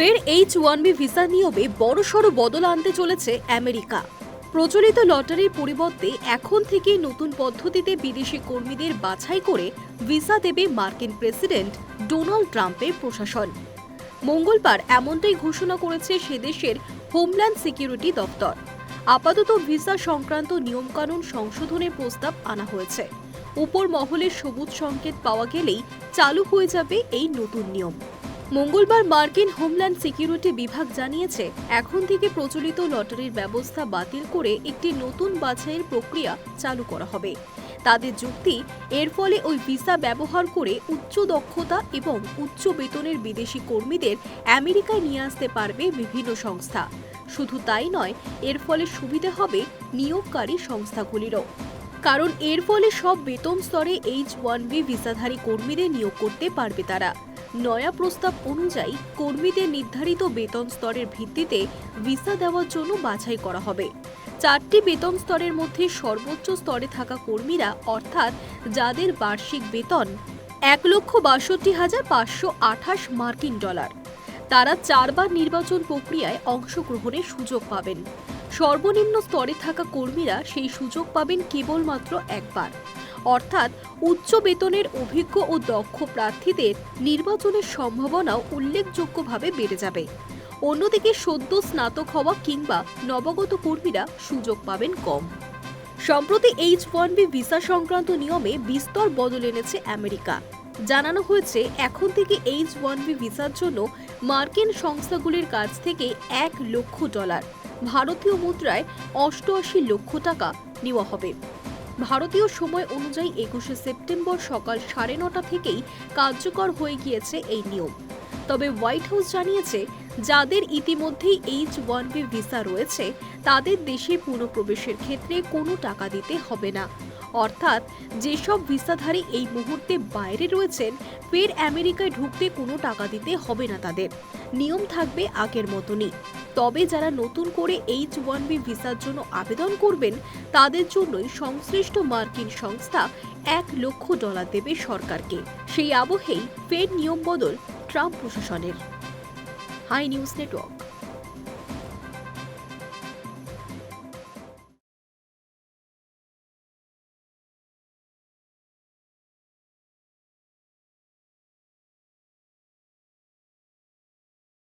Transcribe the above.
ফের H one B visa নিয়মে বড়সড় বদল আনতে চলেছে আমেরিকা। প্রচলিত লটারির পরিবর্তে এখন থেকে নতুন পদ্ধতিতে বিদেশি কর্মীদের বাছাই করে ভিসা দেবে মার্কিন প্রেসিডেন্ট ডোনাল্ড ট্রাম্পের প্রশাসন। মঙ্গলবার এমনটাই ঘোষণা করেছে সে দেশের হোমল্যান্ড সিকিউরিটি দপ্তর। আপাতত ভিসা সংক্রান্ত নিয়মকানুন সংশোধনের প্রস্তাব আনা হয়েছে। উপর মহলের সবুজ সংকেত পাওয়া গেলেই চালু হয়ে যাবে এই নতুন নিয়ম। মঙ্গলবার মার্কিন হোমল্যান্ড সিকিউরিটি বিভাগ জানিয়েছে, এখন থেকে প্রচলিত লটারির ব্যবস্থা বাতিল করে একটি নতুন বাছাইয়ের প্রক্রিয়া চালু করা হবে। তাদের যুক্তি, এর ফলে ওই ভিসা ব্যবহার করে উচ্চ দক্ষতা এবং উচ্চ বেতনের বিদেশি কর্মীদের আমেরিকায় নিয়ে আসতে পারবে বিভিন্ন সংস্থা। শুধু তাই নয়, এর ফলে সুবিধা হবে নিয়োগকারী সংস্থাগুলিরও। কারণ এর ফলে সব বেতন স্তরে এইচ ওয়ান বি ভিসাধারী কর্মীদের নিয়োগ করতে পারবে তারা। নয়া প্রস্তাব অনুযায়ী কর্মীদের নির্ধারিত বেতন স্তরের ভিত্তিতে ভিসা দেওয়ার জন্য বাছাই করা হবে। চারটি বেতন স্তরের মধ্যে সর্বোচ্চ স্তরে থাকা কর্মীরা, অর্থাৎ যাদের বার্ষিক বেতন এক লক্ষ বাষট্টি হাজার পাঁচশো আঠাশ মার্কিন ডলার, তারা চারবার নির্বাচন প্রক্রিয়ায় অংশগ্রহণের সুযোগ পাবেন। সর্বনিম্ন স্তরে থাকা কর্মীরা সেই সুযোগ পাবেন কেবলমাত্র একবার। অর্থাৎ উচ্চ বেতনের অভিজ্ঞ ও দক্ষ প্রার্থীদের নির্বাচনের সম্ভাবনাও উল্লেখযোগ্যভাবে বেড়ে যাবে। অন্যদিকে সদ্য স্নাতক হওয়া কিংবা নবাগত কর্মীরা সুযোগ পাবেন কম। সম্প্রতি এইচ ওয়ান বি ভিসা সংক্রান্ত নিয়মে বিস্তর বদল এনেছে আমেরিকা। জানানো হয়েছে, এখন থেকে এইচ ওয়ান বি ভিসার জন্য মার্কিন সংস্থাগুলির কাছ থেকে এক লক্ষ ডলার, ভারতীয় মুদ্রায় অষ্টআশি লক্ষ টাকা নেওয়া হবে। ভারতীয় সময় অনুযায়ী একুশে সেপ্টেম্বর সকাল সাড়ে নটা থেকেই কার্যকর হয়ে গিয়েছে এই নিয়ম। তবে হোয়াইট হাউস জানিয়েছে, যাদের ইতিমধ্যেই এইচ ওয়ান বি ভিসা রয়েছে, তাদের দেশে পুনঃপ্রবেশের ক্ষেত্রে কোনো টাকা দিতে হবে না। অর্থাৎ যেসব ভিসাধারী এই মুহূর্তে বাইরে রয়েছেন, ফের আমেরিকায় ঢুকতে কোনো টাকা দিতে হবে না তাদের। নিয়ম থাকবে আগের মতনই। তবে যারা নতুন করে এইচ ওয়ান বি ভিসার জন্য আবেদন করবেন, তাদের জন্যই সংশ্লিষ্ট মার্কিন সংস্থা এক লক্ষ ডলার দেবে সরকারকে। সেই আবহেই ফের নিয়ম বদল ট্রাম্প প্রশাসনের। High News Network.